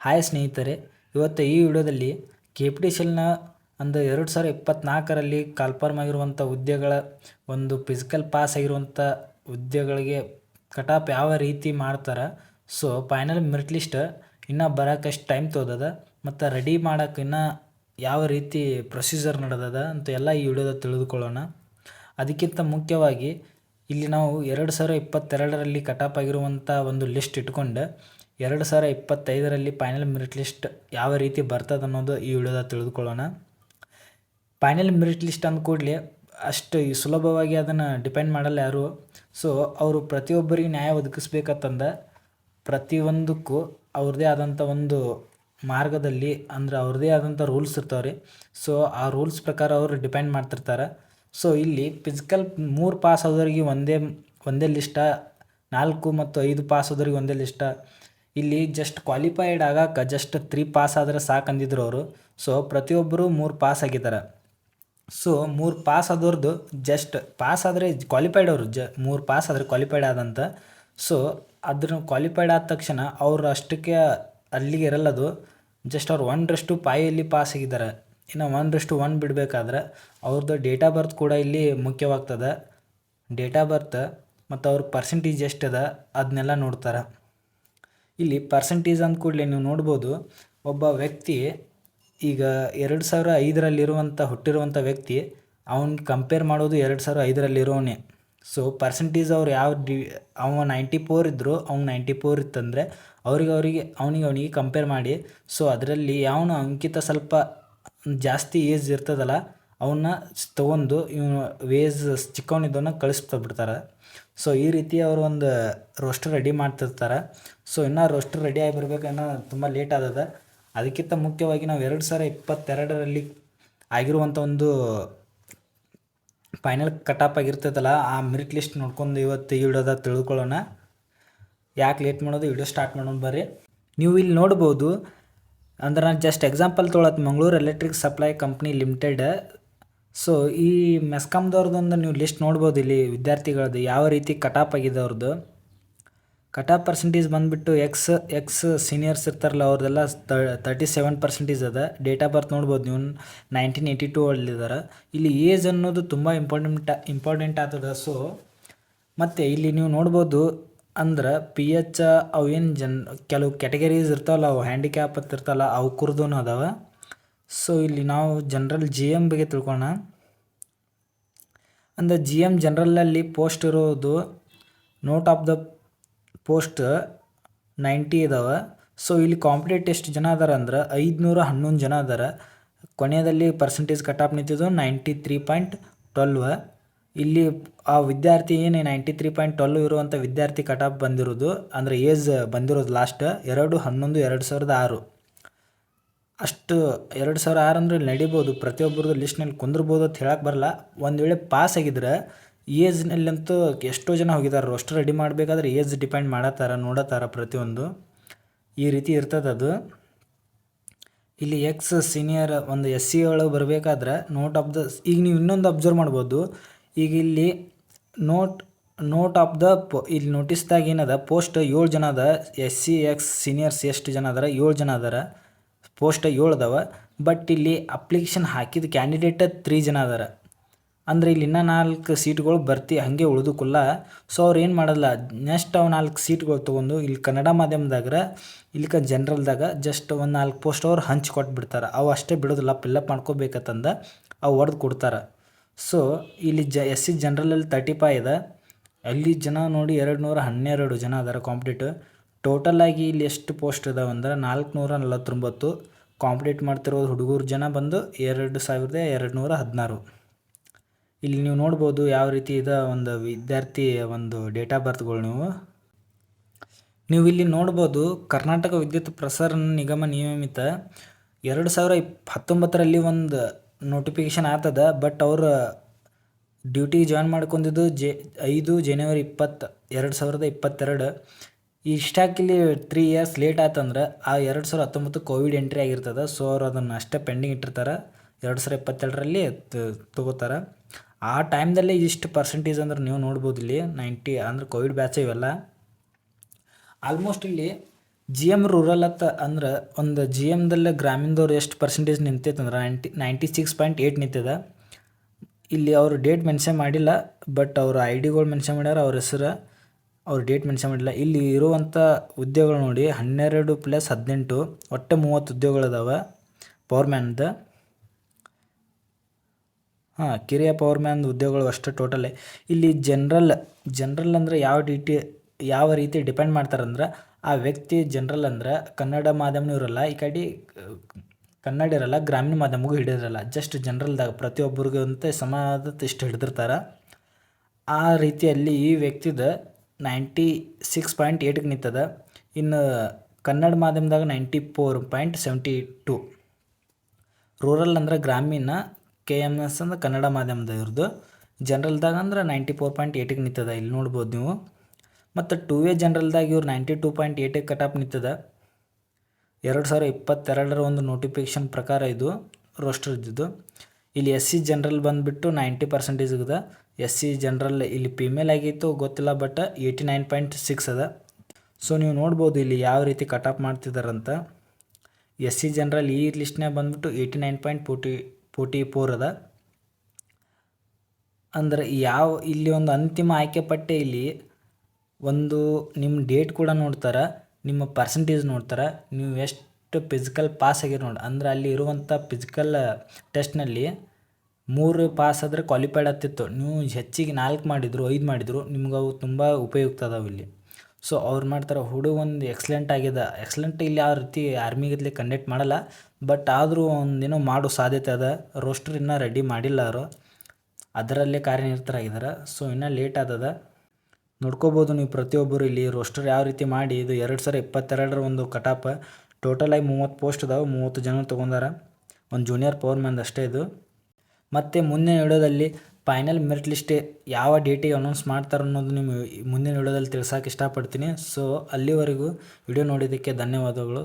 Hi ಸ್ನೇಹಿತರೆ, ಇವತ್ತು ಈ ವಿಡಿಯೋದಲ್ಲಿ ಕೆ ಪಿ ಟಿ ಸಿಲ್ನ ಒಂದು ಎರಡು ಸಾವಿರ ಇಪ್ಪತ್ತ್ನಾಲ್ಕರಲ್ಲಿ ಕಾಲ್ಫಾರ್ಮ್ ಆಗಿರುವಂಥ ಹುದ್ದೆಗಳ ಒಂದು ಫಿಸಿಕಲ್ ಪಾಸ್ ಆಗಿರುವಂಥ ಹುದ್ದೆಗಳಿಗೆ ಕಟಾಪ್ ಯಾವ ರೀತಿ ಮಾಡ್ತಾರೆ. ಸೊ, ಫೈನಲ್ ಮೆರಿಟ್ ಲಿಸ್ಟ್ ಇನ್ನೂ ಬರೋಕಷ್ಟು ಟೈಮ್ ತೋದದ ಮತ್ತು ರೆಡಿ ಮಾಡೋಕೆ ಇನ್ನೂ ಯಾವ ರೀತಿ ಪ್ರೊಸೀಜರ್ ನಡೆದದ ಅಂತ ಎಲ್ಲ ಈ ವಿಡಿಯೋದಲ್ಲಿ ತಿಳಿದುಕೊಳ್ಳೋಣ. ಅದಕ್ಕಿಂತ ಮುಖ್ಯವಾಗಿ ಇಲ್ಲಿ ನಾವು ಎರಡು ಸಾವಿರ ಇಪ್ಪತ್ತೆರಡರಲ್ಲಿ ಕಟಾಪ್ ಆಗಿರುವಂಥ ಒಂದು ಲಿಸ್ಟ್ ಇಟ್ಕೊಂಡು ಎರಡು ಸಾವಿರ ಇಪ್ಪತ್ತೈದರಲ್ಲಿ ಫೈನಲ್ ಮೆರಿಟ್ ಲಿಸ್ಟ್ ಯಾವ ರೀತಿ ಬರ್ತದೆ ಅನ್ನೋದು ಈ ವಿಡಿಯೋದಾಗ ತಿಳಿದುಕೊಳ್ಳೋಣ. ಫೈನಲ್ ಮೆರಿಟ್ ಲಿಸ್ಟ್ ಅಂದ ಕೂಡಲೇ ಅಷ್ಟು ಸುಲಭವಾಗಿ ಅದನ್ನು ಡಿಪೆಂಡ್ ಮಾಡಲ್ಲ ಯಾರು. ಸೊ ಅವರು ಪ್ರತಿಯೊಬ್ಬರಿಗೆ ನ್ಯಾಯ ಒದಗಿಸ್ಬೇಕಂತಂದ ಪ್ರತಿಯೊಂದಕ್ಕೂ ಅವ್ರದ್ದೇ ಆದಂಥ ಒಂದು ಮಾರ್ಗದಲ್ಲಿ ಅಂದ್ರೆ ಅವ್ರದ್ದೇ ಆದಂಥ ರೂಲ್ಸ್ ಇರ್ತಾವೆ ರೀ ಸೊ ಆ ರೂಲ್ಸ್ ಪ್ರಕಾರ ಅವರು ಡಿಪೆಂಡ್ ಮಾಡ್ತಿರ್ತಾರೆ. ಸೊ ಇಲ್ಲಿ ಫಿಸಿಕಲ್ ಮೂರು ಪಾಸ್ ಆದವ್ರಿಗೆ ಒಂದೇ ಒಂದೇ ಲಿಸ್ಟ ನಾಲ್ಕು ಮತ್ತು ಐದು ಪಾಸ್ ಆದವ್ರಿಗೆ ಒಂದೇ ಲಿಸ್ಟ ಇಲ್ಲಿ ಜಸ್ಟ್ ಕ್ವಾಲಿಫೈಡ್ ಆಗಕ್ಕೆ ಜಸ್ಟ್ ತ್ರೀ ಪಾಸ್ ಆದರೆ ಸಾಕು ಅಂದಿದ್ರು ಅವರು. ಸೊ ಪ್ರತಿಯೊಬ್ಬರು ಮೂರು ಪಾಸ್ ಆಗಿದ್ದಾರೆ ಸೊ ಮೂರು ಪಾಸ್ ಆದವ್ರದ್ದು ಜಸ್ಟ್ ಪಾಸ್ ಆದರೆ ಕ್ವಾಲಿಫೈಡ್ ಅವರು. ಜ, ಮೂರು ಪಾಸ್ ಆದರೆ ಕ್ವಾಲಿಫೈಡ್ ಆದಂತ. ಸೊ ಅದ್ರ ಕ್ವಾಲಿಫೈಡ್ ಆದ ತಕ್ಷಣ ಅವ್ರು ಅಷ್ಟಕ್ಕೆ ಅಲ್ಲಿಗೆ ಇರಲ್ಲದು ಜಸ್ಟ್ ಅವ್ರು ಒಂದರಷ್ಟು ಪಾಯಲ್ಲಿ ಪಾಸ್ ಆಗಿದ್ದಾರೆ ಇನ್ನು ಒಂದರಷ್ಟು ಒನ್ ಬಿಡಬೇಕಾದ್ರೆ ಅವ್ರದ್ದು ಡೇಟ್ ಆಫ್ ಬರ್ತ್ ಕೂಡ ಇಲ್ಲಿ ಮುಖ್ಯವಾಗ್ತದೆ. ಡೇಟ್ ಆಫ್ ಬರ್ತ್ ಮತ್ತು ಅವ್ರ ಪರ್ಸೆಂಟೇಜ್ ಎಷ್ಟದ ಅದನ್ನೆಲ್ಲ ನೋಡ್ತಾರೆ. ಇಲ್ಲಿ ಪರ್ಸೆಂಟೇಜ್ ಅಂದ ಕೂಡಲೇ ನೀವು ನೋಡ್ಬೋದು, ಒಬ್ಬ ವ್ಯಕ್ತಿ ಈಗ ಎರಡು ಸಾವಿರ ಐದರಲ್ಲಿರುವಂಥ ಹುಟ್ಟಿರುವಂಥ ವ್ಯಕ್ತಿ, ಅವ್ನು ಕಂಪೇರ್ ಮಾಡೋದು ಎರಡು ಸಾವಿರ ಐದರಲ್ಲಿರೋನೇ ಸೊ ಪರ್ಸೆಂಟೇಜ್ ಅವ್ರು ಯಾವ ಡಿ, ಅವ ನೈಂಟಿ ಫೋರ್ ಇದ್ದರು ಅವ್ನು ನೈಂಟಿ ಫೋರ್ ಇತ್ತಂದರೆ ಅವ್ರಿಗೆ ಅವರಿಗೆ, ಅವನಿಗೆ ಅವನಿಗೆ ಕಂಪೇರ್ ಮಾಡಿ. ಸೊ ಅದರಲ್ಲಿ ಯಾವನು ಅಂಕಿತ ಸ್ವಲ್ಪ ಜಾಸ್ತಿ ಏಜ್ ಇರ್ತದಲ್ಲ ಅವನ್ನ ತೊಗೊಂಡು ಇವನು ವೇಜ್ ಚಿಕ್ಕವನಿದ್ದವನ್ನ ಕಳಿಸ್ತಾ ಬಿಡ್ತಾರೆ. ಸೊ ಈ ರೀತಿ ಅವರು ಒಂದು ರೋಸ್ಟರ್ ರೆಡಿ ಮಾಡ್ತಿರ್ತಾರೆ. ಸೊ ಇನ್ನೂ ರೋಸ್ಟರ್ ರೆಡಿ ಆಗಿ ಬರ್ಬೇಕನ್ನೋ ತುಂಬ ಲೇಟ್ ಆದದ. ಅದಕ್ಕಿಂತ ಮುಖ್ಯವಾಗಿ ನಾವು ಎರಡು ಸಾವಿರ ಇಪ್ಪತ್ತೆರಡರಲ್ಲಿ ಆಗಿರುವಂಥ ಒಂದು ಫೈನಲ್ ಕಟಾಪ್ ಆಗಿರ್ತದಲ್ಲ ಆ ಮೆರಿಟ್ ಲಿಸ್ಟ್ ನೋಡ್ಕೊಂಡು ಇವತ್ತು ಈ ವಿಡಿಯೋದ ತಿಳ್ಕೊಳ್ಳೋಣ. ಯಾಕೆ ಲೇಟ್ ಮಾಡೋದು? ವಿಡಿಯೋ ಸ್ಟಾರ್ಟ್ ಮಾಡೋಣ ಬರ್ರಿ. ನೀವು ಇಲ್ಲಿ ನೋಡ್ಬೋದು, ಅಂದ್ರೆ ನಾನು just example ತೊಗೊಳತ್ತೆ Mangaluru electric supply company limited so ಈ ಮೆಸ್ಕಾಮ್ದವ್ರದ್ದೊಂದು ನೀವು ಲಿಸ್ಟ್ ನೋಡ್ಬೋದು ಇಲ್ಲಿ ವಿದ್ಯಾರ್ಥಿಗಳದ್ದು. ಯಾವ ರೀತಿ ಕಟಾಪ್ ಆಗಿದೆ ಅವ್ರದ್ದು ಕಟಾಪ್ ಪರ್ಸೆಂಟೇಜ್ ಬಂದುಬಿಟ್ಟು ಎಕ್ಸ್ ಎಕ್ಸ್ ಸೀನಿಯರ್ಸ್ ಇರ್ತಾರಲ್ಲ ಅವ್ರದ್ದೆಲ್ಲ ತರ್ಟಿ ಸೆವೆನ್ ಪರ್ಸೆಂಟೇಜ್ ಅದ. ಡೇಟ್ ಆಫ್ ಬರ್ತ್ ನೋಡ್ಬೋದು ನೀವು. ನೈನ್ಟೀನ್ ಏಯ್ಟಿ ಟೂ ಅಲ್ಲಿದ್ದಾರೆ ಇಲ್ಲಿ ಏಜ್ ಅನ್ನೋದು ತುಂಬ ಇಂಪಾರ್ಟೆಂಟ್ ಇಂಪಾರ್ಟೆಂಟ್ ಆಗ್ತದ. ಸೊ ಮತ್ತು ಇಲ್ಲಿ ನೀವು ನೋಡ್ಬೋದು ಅಂದ್ರೆ ಪಿ ಎಚ್ ಅವು ಏನು ಜನ್ ಕೆಲವು ಕ್ಯಾಟಗರೀಸ್ ಇರ್ತಾವಲ್ಲ, ಅವು ಹ್ಯಾಂಡಿಕ್ಯಾಪ್ ಅಂತ ಇರ್ತಾವಲ್ಲ, ಅವು ಕುರ್ದೂ ಅದಾವೆ. ಸೊ ಇಲ್ಲಿ ನಾವು ಜನರಲ್ ಜಿ ಎಂ ಬಗ್ಗೆ ತಿಳ್ಕೊಳ್ಳೋಣ ಅಂದರೆ ಜಿ ಎಂ ಜನರಲಲ್ಲಿ ಪೋಸ್ಟ್ ಇರೋದು note of the post ninety ಇದಾವೆ. ಸೊ ಇಲ್ಲಿ ಕಾಂಪಿಟೇಟ್ ಎಷ್ಟು ಜನ ಅದಾರ ಅಂದ್ರೆ ಐದುನೂರ ಹನ್ನೊಂದು ಜನ ಅದಾರ. ಕೊನೆಯದಲ್ಲಿ ಪರ್ಸೆಂಟೇಜ್ ಕಟಾಪ್ ನಿಂತಿದ್ದು ನೈಂಟಿ ತ್ರೀ ಪಾಯಿಂಟ್ ಟ್ವೆಲ್ವ ಇಲ್ಲಿ ಆ ವಿದ್ಯಾರ್ಥಿ ಏನು ನೈಂಟಿ ತ್ರೀ ಪಾಯಿಂಟ್ ಟ್ವೆಲ್ವ್ ಇರುವಂಥ ವಿದ್ಯಾರ್ಥಿ ಕಟಾಪ್ ಬಂದಿರೋದು, ಅಂದರೆ ಏಜ್ ಬಂದಿರೋದು ಲಾಸ್ಟ್ ಎರಡು ಹನ್ನೊಂದು ಎರಡು ಸಾವಿರದ ಆರು. ಅಷ್ಟು ಎರಡು ಸಾವಿರ ಆರು ಅಂದ್ರೆ ಇಲ್ಲಿ ನಡಿಬೋದು ಪ್ರತಿಯೊಬ್ಬರದ್ದು ಲಿಸ್ಟ್ನಲ್ಲಿ ಕುಂದಿರ್ಬೋದು ಅಂತ ಹೇಳಕ್ಕೆ ಬರಲ್ಲ. ಒಂದು ವೇಳೆ ಪಾಸ್ ಆಗಿದ್ರೆ ಏಜ್ನಲ್ಲಂತೂ ಎಷ್ಟೋ ಜನ ಹೋಗಿದ್ದಾರೆ ರೋಸ್ಟರ್ ರೆಡಿ ಮಾಡಬೇಕಾದ್ರೆ ಏಜ್ ಡಿಪೆಂಡ್ ಮಾಡತ್ತಾರ, ನೋಡತ್ತಾರ ಪ್ರತಿಯೊಂದು. ಈ ರೀತಿ ಇರ್ತದೆ ಅದು. ಇಲ್ಲಿ ಎಕ್ಸ್ ಸೀನಿಯರ್ ಒಂದು ಎಸ್ ಸಿ ಒಳಗೆ ಬರಬೇಕಾದ್ರೆ ನೋಟ್ ಆಫ್ ದ ಈಗ ನೀವು ಇನ್ನೊಂದು ಅಬ್ಸರ್ವ್ ಮಾಡ್ಬೋದು. ಈಗ ಇಲ್ಲಿ ನೋಟ್ ನೋಟ್ ಆಫ್ ದ ಪೊ ಇಲ್ಲಿ ನೋಟಿಸ್ದಾಗ ಏನದ? ಪೋಸ್ಟ್ ಏಳು ಜನ ಅದ. ಎಸ್ ಸಿ ಎಕ್ಸ್ ಸೀನಿಯರ್ಸ್ ಎಷ್ಟು ಜನ ಅದಾರ? ಏಳು ಜನ ಅದಾರ. ಪೋಸ್ಟ್ ಏಳು ಅದಾವ ಬಟ್ ಇಲ್ಲಿ ಅಪ್ಲಿಕೇಶನ್ ಹಾಕಿದ ಕ್ಯಾಂಡಿಡೇಟ್ ತ್ರೀ ಜನ ಅದಾರ. ಅಂದ್ರೆ ಇಲ್ಲಿ ಇನ್ನೂ ನಾಲ್ಕು ಸೀಟ್ಗಳು ಬರ್ತಿ, ಹಾಗೆ ಉಳಿದುಕುಲ್ಲ. ಸೊ ಅವ್ರು ಏನು ಮಾಡಲ್ಲ ನೆಕ್ಸ್ಟ್ ಅವು ನಾಲ್ಕು ಸೀಟ್ಗಳು ತೊಗೊಂಡು ಇಲ್ಲಿ ಕನ್ನಡ ಮಾಧ್ಯಮದಾಗ ಇಲ್ಲಿಕ ಜನ್ರಲ್ದಾಗ ಜಸ್ಟ್ ಒಂದು ನಾಲ್ಕು ಪೋಸ್ಟ್ ಅವ್ರು ಹಂಚಿ ಕೊಟ್ಬಿಡ್ತಾರೆ. ಅವು ಅಷ್ಟೇ ಬಿಡೋದಿಲ್ಲ ಪಿಲ್ಲಪ್ ಮಾಡ್ಕೋಬೇಕಂತಂದ ಅವು ಹೊಡೆದು ಕೊಡ್ತಾರೆ. ಸೊ ಇಲ್ಲಿ ಜ ಎಸ್ ಸಿ ಜನ್ರಲಲ್ಲಿ ತರ್ಟಿ ಫೈ ಇದೆ ಅಲ್ಲಿ ಜನ ನೋಡಿ ಎರಡು ನೂರ ಹನ್ನೆರಡು ಜನ ಅದಾರ ಕಾಂಪಿಟೇಟಿವ್ ಟೋಟಲ್ ಆಗಿ ಇಲ್ಲಿ ಎಷ್ಟು ಪೋಸ್ಟ್ ಇದಾವೆ ಅಂದ್ರೆ ನಾಲ್ಕುನೂರ ನಲವತ್ತೊಂಬತ್ತು ಕಾಂಪಿಟೇಟ್ ಮಾಡ್ತಿರೋದು ಹುಡುಗರು ಜನ ಬಂದು ಎರಡು ಸಾವಿರದ ಎರಡು ನೂರ ಹದಿನಾರು ಇಲ್ಲಿ ನೀವು ನೋಡ್ಬೋದು ಯಾವ ರೀತಿ ಇದೆ ಒಂದು ವಿದ್ಯಾರ್ಥಿ ಒಂದು ಡೇಟ್ ಆಫ್ ಬರ್ತ್ಗಳು ನೀವು. ನೀವು ಇಲ್ಲಿ ನೋಡ್ಬೋದು ಕರ್ನಾಟಕ ವಿದ್ಯುತ್ ಪ್ರಸರಣ ನಿಗಮ ನಿಯಮಿತ ಎರಡು ಸಾವಿರ ಇಪ್ ಹತ್ತೊಂಬತ್ತರಲ್ಲಿ ಒಂದು ನೋಟಿಫಿಕೇಶನ್ ಆಗ್ತದ ಬಟ್ ಅವ್ರು ಡ್ಯೂಟಿ ಜಾಯ್ನ್ ಮಾಡ್ಕೊಂಡಿದ್ದು ಜೆ, ಐದು ಜನವರಿ ಇಪ್ಪತ್ತು, ಎರಡು ಸಾವಿರದ ಇಪ್ಪತ್ತೆರಡು. ಇಷ್ಟಾಕಿಲ್ಲಿ ತ್ರೀ ಇಯರ್ಸ್ ಲೇಟ್ ಆತಂದ್ರೆ ಆ ಎರಡು ಸಾವಿರ ಹತ್ತೊಂಬತ್ತು ಕೋವಿಡ್ ಎಂಟ್ರಿ ಆಗಿರ್ತದೆ. ಸೊ ಅವ್ರು ಅದನ್ನು ಅಷ್ಟೇ ಪೆಂಡಿಂಗ್ ಇಟ್ಟಿರ್ತಾರೆ. ಎರಡು ಸಾವಿರ ಇಪ್ಪತ್ತೆರಡರಲ್ಲಿ ತೊಗೋತಾರೆ. ಆ ಟೈಮ್ದಲ್ಲೇ ಇಷ್ಟು ಪರ್ಸೆಂಟೇಜ್ ಅಂದ್ರೆ ನೀವು ನೋಡ್ಬೋದು ಇಲ್ಲಿ. ನೈಂಟಿ ಅಂದ್ರೆ ಕೋವಿಡ್ ಬ್ಯಾಚ್ ಇವೆಲ್ಲ. ಆಲ್ಮೋಸ್ಟ್ ಇಲ್ಲಿ ಜಿ ಎಂ ರೂರಲ್ ಅತ್ತ ಅಂದ್ರೆ ಒಂದು ಜಿ ಎಮ್ದಲ್ಲೇ ಗ್ರಾಮೀಣದವ್ರು ಎಷ್ಟು ಪರ್ಸೆಂಟೇಜ್ ನಿಂತೈತೆ ಅಂದ್ರೆ ninety ninety six point eight ನಿಂತಿದೆ ಇಲ್ಲಿ ಅವರು ಡೇಟ್ ಮೆನ್ಷನ್ ಮಾಡಿಲ್ಲ ಬಟ್ ಅವ್ರ ಐ ಡಿಗಳು ಮೆನ್ಷನ್ ಮಾಡ್ಯಾರ, ಅವ್ರ ಹೆಸರು. ಅವ್ರ ಡೇಟ್ ಮೆನ್ಷನ್ ಮಾಡಿಲ್ಲ. ಇಲ್ಲಿ ಇರುವಂಥ ಉದ್ಯೋಗಗಳು ನೋಡಿ, ಹನ್ನೆರಡು ಪ್ಲಸ್ ಹದಿನೆಂಟು, ಒಟ್ಟು ಮೂವತ್ತು ಹುದ್ದೆಗಳಿದಾವೆ ಪವರ್ ಮ್ಯಾನ್ದು ಹಾಂ, ಕಿರಿಯ ಪವರ್ಮ್ಯಾನ್ ಉದ್ಯೋಗಗಳು ಅಷ್ಟೇ ಅಷ್ಟು ಟೋಟಲೇ ಇಲ್ಲಿ ಜನರಲ್ ಜನರಲ್ ಅಂದರೆ ಯಾವ ಡಿಟಿ ಯಾವ ರೀತಿ ಡಿಪೆಂಡ್ ಮಾಡ್ತಾರಂದ್ರೆ, ಆ ವ್ಯಕ್ತಿ ಜನರಲ್ ಅಂದ್ರೆ ಕನ್ನಡ ಮಾಧ್ಯಮನೂ ಇರಲ್ಲ, ಈ ಕಡೆ ಕನ್ನಡ ಇರಲ್ಲ, ಗ್ರಾಮೀಣ ಮಾಧ್ಯಮಗೂ ಹಿಡಿದಿರಲ್ಲ. ಜಸ್ಟ್ ಜನರಲ್ದಾಗ ಪ್ರತಿಯೊಬ್ಬರಿಗೂ ಅಂತ ಸಮಾನತೆ ಇಷ್ಟು ಹಿಡಿದಿರ್ತಾರೆ. ಆ ರೀತಿಯಲ್ಲಿ ಈ ವ್ಯಕ್ತಿದ ನೈಂಟಿ ಸಿಕ್ಸ್ ಪಾಯಿಂಟ್ ಏಯ್ಟಿಗೆ ನಿಂತದ. ಇನ್ನು Kannada ಮಾಧ್ಯಮದಾಗ ninety four point seventy two. Rural ಅಂದ್ರೆ ಗ್ರಾಮೀಣ ಕೆ ಎಂ ಎಸ್ ಅಂದ್ರೆ ಕನ್ನಡ ಮಾಧ್ಯಮದ ಇವ್ರದ್ದು ಜನರಲ್ದಾಗ ಅಂದ್ರೆ ನೈಂಟಿ ಫೋರ್ ಪಾಯಿಂಟ್ ಏಟಿಗೆ ನಿಂತದ ಇಲ್ಲಿ ನೋಡ್ಬೋದು ನೀವು. ಮತ್ತು ಟೂ ಎ ಜನರಲ್ದಾಗ ಇವ್ರು ನೈಂಟಿ ಟೂ ಪಾಯಿಂಟ್ ಏಯ್ಟಿಗೆ ಕಟಾಪ್ ನಿಂತದ. ಎರಡು ಸಾವಿರ ಇಪ್ಪತ್ತೆರಡರ ಒಂದು ನೋಟಿಫಿಕೇಷನ್ ಪ್ರಕಾರ ಇದು ರೋಸ್ಟರ್ ಇದ್ದಿದ್ದು. ಇಲ್ಲಿ ಎಸ್ ಸಿ ಜನರಲ್ ಬಂದುಬಿಟ್ಟು ನೈಂಟಿ ಪರ್ಸೆಂಟೇಜ್ ಅದ. ಎಸ್ ಸಿ ಜನರಲ್ ಇಲ್ಲಿ ಫಿಮೇಲ್ ಆಗಿತ್ತು, ಗೊತ್ತಿಲ್ಲ but eighty nine point six ಅದ. ಸೊ ನೀವು ನೋಡ್ಬೋದು ಇಲ್ಲಿ ಯಾವ ರೀತಿ ಕಟಾಪ್ ಮಾಡ್ತಿದ್ದಾರಂತ ಎಸ್ ಸಿ ಜನರಲ್ ಈ ಲಿಸ್ಟ್ನಾಗ ಬಂದ್ಬಿಟ್ಟು eighty nine point forty forty four ಅದ. ಅಂದ್ರೆ ಯಾವ, ಇಲ್ಲಿ ಒಂದು ಅಂತಿಮ ಆಯ್ಕೆ ಪಟ್ಟೆ ಇಲ್ಲಿ ಒಂದು ನಿಮ್ಮ ಡೇಟ್ ಕೂಡ ನೋಡ್ತಾರೆ, ನಿಮ್ಮ ಪರ್ಸೆಂಟೇಜ್ ನೋಡ್ತಾರೆ, ನೀವು ಎಷ್ಟು ಫಿಸಿಕಲ್ ಪಾಸ್ ಆಗಿರೋ ನೋಡಿ, ಅಂದ್ರೆ ಅಲ್ಲಿ ಇರುವಂಥ ಫಿಸಿಕಲ್ ಟೆಸ್ಟ್ನಲ್ಲಿ ಮೂರು ಪಾಸ್ ಆದರೆ ಕ್ವಾಲಿಫೈಡ್ ಆಗ್ತಿತ್ತು. ನೀವು ಹೆಚ್ಚಿಗೆ ನಾಲ್ಕು ಮಾಡಿದ್ರು, ಐದು ಮಾಡಿದ್ರು, ನಿಮ್ಗೆ ಅವು ತುಂಬ ಉಪಯುಕ್ತ ಅದಾವೆ ಇಲ್ಲಿ. ಸೊ ಅವ್ರು ಮಾಡ್ತಾರೆ, ಹುಡುಗ ಒಂದು ಎಕ್ಸಲೆಂಟ್ ಆಗಿದೆ ಎಕ್ಸಲೆಂಟ್ ಇಲ್ಲಿ ಯಾವ ರೀತಿ ಆರ್ಮಿಗತ್ಲೆ ಕಂಡಕ್ಟ್ ಮಾಡಲ್ಲ ಬಟ್ ಆದರೂ ಒಂದೇನೋ ಮಾಡೋ ಸಾಧ್ಯತೆ ಅದ. ರೋಸ್ಟರ್ ಇನ್ನೂ ರೆಡಿ ಮಾಡಿಲ್ಲ ಅವರು. ಅದರಲ್ಲೇ ಕಾರ್ಯನಿರತರಾಗಿದ್ದಾರೆ ಸೊ ಇನ್ನೂ ಲೇಟ್ ಆದದ. ನೋಡ್ಕೋಬೋದು ನೀವು ಪ್ರತಿಯೊಬ್ಬರು ಇಲ್ಲಿ ರೋಸ್ಟರ್ ಯಾವ ರೀತಿ ಮಾಡಿ, ಇದು ಎರಡು ಸಾವಿರ ಇಪ್ಪತ್ತೆರಡರ ಒಂದು ಕಟಾಪ ಟೋಟಲಾಗಿ ಮೂವತ್ತು ಪೋಸ್ಟ್ ಅದಾವೆ, ಮೂವತ್ತು ಜನ ತೊಗೊಂಡಾರ. ಒಂದು ಜೂನಿಯರ್ ಪವರ್ ಮ್ಯಾನ್ ಅಷ್ಟೇ ಇದು. ಮತ್ತು ಮುಂದಿನ ವಿಡಿಯೋದಲ್ಲಿ ಫೈನಲ್ ಮೆರಿಟ್ ಲಿಸ್ಟ್ ಯಾವ ಡೇಟಿಗೆ ಅನೌನ್ಸ್ ಮಾಡ್ತಾರೆ ಅನ್ನೋದು ನಿಮಗೆ ಮುಂದಿನ ವಿಡಿಯೋದಲ್ಲಿ ತಿಳ್ಸೋಕೆ ಇಷ್ಟಪಡ್ತೀನಿ. ಸೊ ಅಲ್ಲಿವರೆಗೂ ವಿಡಿಯೋ ನೋಡಿದ್ದಕ್ಕೆ ಧನ್ಯವಾದಗಳು.